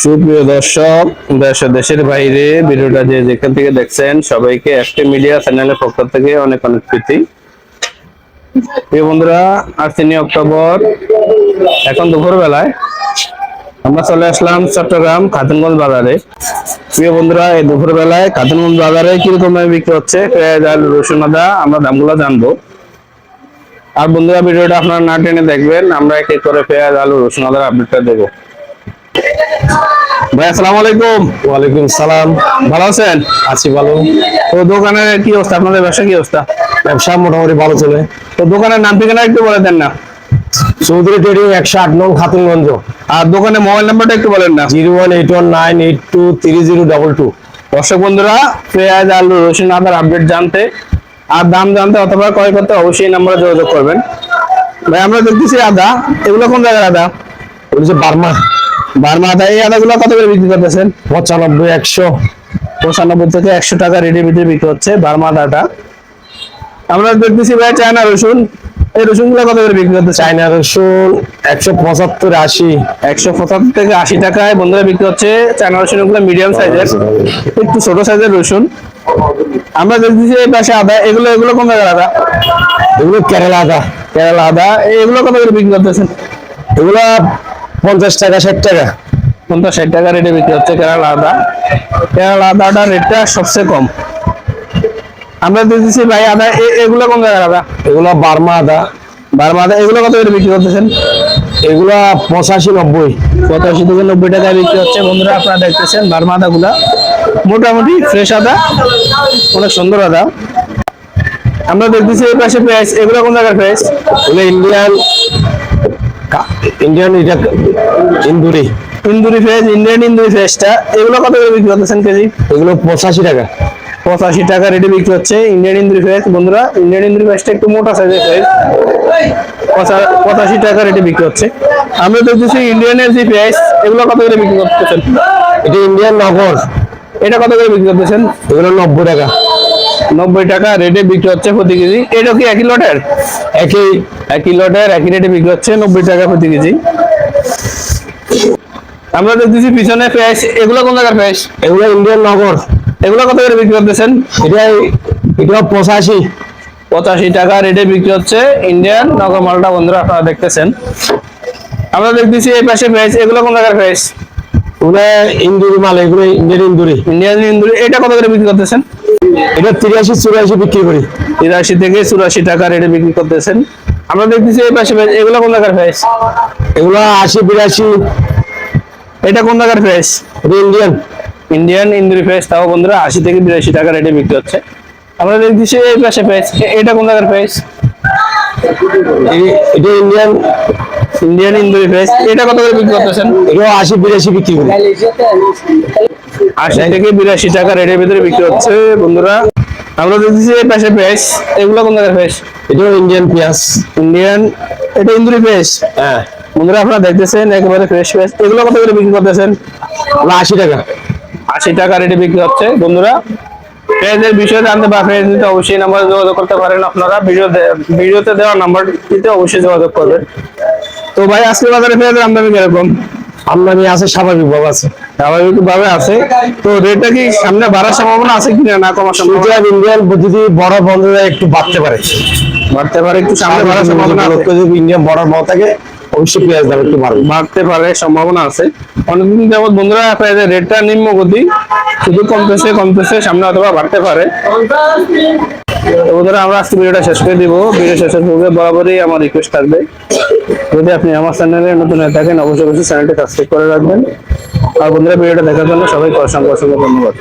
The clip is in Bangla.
সুপ্রিয় দর্শক, দেশ দেশের বাইরে ভিডিওটা যে যেখান থেকে দেখছেন, সবাইকে একটি মিডিয়া চ্যানেলের পক্ষ থেকে অনেক অনেক প্রীতি। প্রিয় বন্ধুরা, আজ তিনই অক্টোবর, এখন দুপুর বেলায় আমরা চলে আসলাম চট্টগ্রাম খাতুনগঞ্জ বাজারে। প্রিয় বন্ধুরা, এই দুপুর বেলায় খাতুনগঞ্জ বাজারে কীরকম দামে বিক্রি হচ্ছে, পেঁয়াজ আর রসুন, আদা, আমরা দামগুলো জানব। আর বন্ধুরা, ভিডিওটা আপনারা না টেনে দেখবেন, আমরা এক এক করে পেঁয়াজ, আলু, রসুন, আদার আপডেটটা দেবো। ভাই আসসালামু আলাইকুম। ওয়ালাইকুম সালাম। ভালো আছেন? আছি ভালো। তো দোকানের কি অবস্থা? আপনাদের ব্যবসা কি অবস্থা? ব্যবসা মোটামুটি ভালো চলে। তো দোকানের নাম ঠিকানা একটু বলে দেন না। চৌধুরী ট্রেডিং একশো আট নং খাতুনগঞ্জ। আর দোকানের মোবাইল নাম্বারটা একটু বলেন না। Zero one eight one nine eight two three zero double two. দর্শক বন্ধুরা পেঁয়াজ আলু রসুন আদার আপডেট জানতে আর দাম জানতে অথবা ক্রয় করতে অবশ্যই নাম্বারে যোগাযোগ করবেন। ভাই আমরা দেখতেছি আদা। এগুলো কোন জায়গার আদা? বার্মা। বার্মা এই আদাগুলো কত করে বিক্রি করতেছেন? পঁচানব্বই একশো। পঁচানব্বই থেকে একশো টাকা ভিতরে বিক্রি হচ্ছে বার্মা আমরা দেখতেছি ভাই চায়না রসুন। এই রসুনগুলো কত করে বিক্রি করতেছে চাইনা রসুন একশো পঁচাত্তর আশি। একশো পঁচাত্তর থেকে আশি টাকায় বন্ধুরা বিক্রি হচ্ছে চায়না রসুনগুলো মিডিয়াম সাইজের একটু ছোট সাইজের রসুন। আমরা দেখতেছি এই পাশে আদা। এগুলো এগুলো কোন জায়গার আদা? এগুলো কেরালা আদা। কেরালা আদা। এগুলো কত করে বিক্রি করতেছেন? এগুলো পঞ্চাশ টাকা ষাট টাকা। পঞ্চাশ ষাট টাকা রেটে বিক্রি হচ্ছে কেরালা আদা। কেরালা আদাটা রেটটা সবচেয়ে কম। আমরা দেখতেছি ভাই আদা এগুলো কোন জায়গার আদা? এগুলো বার্মা আদা। বারমা আদা এগুলো কত করে বিক্রি করতেছেন? এগুলো পঁচাশি নব্বই। পঁচাশি থেকে নব্বই টাকায় বিক্রি হচ্ছে। বন্ধুরা আপনারা দেখতেছেন বার্মা আদাগুলা। মোটামুটি ফ্রেশ আদা অনেক সুন্দর আদা। আমরা দেখতেছি এই পাশে পেঁয়াজ এগুলো কোন জায়গার পেঁয়াজ এগুলো ইন্ডিয়ান ইন্ডিয়ান এটা ইন্দুরি। ইন্দুরি পেঁয়াজ ইন্ডিয়ান ইন্দুরি পেঁয়াজটা এগুলো কত করে বিক্রি করতেছেন কেজি? এগুলো পঁচাশি টাকা। পঁচাশি টাকা রেটে বিক্রি হচ্ছে ইন্ডিয়ান ইন্দুরি পেঁয়াজ বন্ধুরা ইন্ডিয়ান ইন্দুরি পেঁয়াজটা একটু মোটা সাইজের পঁচা- পঁচাশি টাকা রেটে বিক্রি হচ্ছে। আমরা দেখতেছি ইন্ডিয়ানের যে পেঁয়াজ এগুলো কত করে বিক্রি করতেছেন? এটা ইন্ডিয়ান নগর। এটা কত করে বিক্রি করতেছেন? এগুলো নব্বই টাকা। নব্বই টাকা রেটে বিক্রি হচ্ছে প্রতি কেজি। এটা কি একই লটের? একই। একই লটের একই রেটে বিক্রি হচ্ছে নব্বই টাকা প্রতি কেজি। আমরা দেখতেছি পিছনে পেঁয়াজ এগুলো কোন জায়গার পেঁয়াজ এগুলো ইন্ডিয়ান নগর। এগুলো কত করে বিক্রি করতেছেন? এটা এটা পঁচাশি। পঁচাশি টাকা রেটে বিক্রি হচ্ছে ইন্ডিয়ান নগর মালটা বন্ধুরা আপনারা দেখতেছেন। আমরা দেখতেছি এই পাশে পেঁয়াজ এগুলো কোন জায়গার পেঁয়াজ এগুলো ইন্দুরি মাল এগুলো ইন্ডিয়ান ইন্দুরি। ইন্ডিয়ান ইন্দুরি। এটা কত করে বিক্রি করতেছেন? এটা তিরাশি চুরাশি বিক্রি করি। তিরাশি থেকে চুরাশি টাকা রেটে বিক্রি করতেছেন। আমরা দেখতেছি এই পাশে এগুলো কোন জায়গার পেঁয়াজ এগুলো আশি বিরাশি। এটা কোন জায়গার পেঁয়াজ এটা ইন্ডিয়ান ইন্ডিয়ান ইন্দুরি পেঁয়াজ তাও বন্ধুরা আশি থেকে বিরাশি টাকা রেটে বিক্রি হচ্ছে। আমরা দেখতেছি এই পাশে এ- এটা কোন জায়গার পেঁয়াজ এ- এটা ইন্ডিয়ান ইন্ডিয়ান ইন্দুরি পেঁয়াজ এটা কত করে বিক্রি করতেছেন? এগুলো আশি বিরাশি বিক্রি করি। আশি থেকে বিরাশি টাকা রেটের ভিতরে বিক্রি হচ্ছে বন্ধুরা। আমরা দেখতেছি এই পাশে পেঁয়াজ এগুলো কোন জায়গার পেঁয়াজ এটাও ইন্ডিয়ান পেঁয়াজ। ইন্ডিয়ান এটা ইন্দুরি পেঁয়াজ হ্যাঁ। বন্ধুরা আপনারা দেখতেছেন একেবারে ফ্রেশ পেঁয়াজ এগুলো কত করে বিক্রি করতেছেন? আশি টাকা। আশি টাকা রেটে বিক্রি হচ্ছে বন্ধুরা। পেঁয়াজের বিষয়ে জানতে বা পেঁয়াজ নিতে অবশ্যই নাম্বার যোগাযোগ করতে পারেন আপনারা। ভিডিও ভিডিওতে দেওয়া নাম্বারটিতে অবশ্যই যোগাযোগ করবেন। তো ভাই আজকে বাজারে পেঁয়াজের আমদানি কীরকম? আমদানি আছে স্বাভাবিক ভাবে আছে। স্বাভাবিক ভাবে আছে। তো রেটটা কি সামনে বাড়ার সম্ভাবনা আছে কিনা না কমার সম্ভাবনা? সুতরাং ইন্ডিয়ান যদি বড় বন্ধ হয় একটু বাড়তে পারে। বাড়তে পারে একটু সামনে বাড়ার সম্ভাবনা যদি ইন্ডিয়ান বড় বড় থাকে অবশ্যই পেঁয়াজ দাম একটু বাড়বে। বাড়তে পারে সম্ভাবনা আছে। অনেকদিন যাবত বন্ধুরা পেঁয়াজের রেটটা নিম্ন গতি শুধু কমতেছে কমতেছে সামনে অথবা বাড়তে পারে। বন্ধুরা আমরা আজকে ভিডিওটা শেষ করে দিব। ভিডিও শেষের পূর্বে বরাবরই আমার রিকোয়েস্ট থাকবে। যদি আপনি আমার চ্যানেলে নতুন হয়ে থাকেন অবশ্যই অবশ্যই চ্যানেলটি সাবস্ক্রাইব করে রাখবেন। আর বন্ধুরা ভিডিওটা দেখার জন্য সবাইকে অসংখ্য অসংখ্য ধন্যবাদ।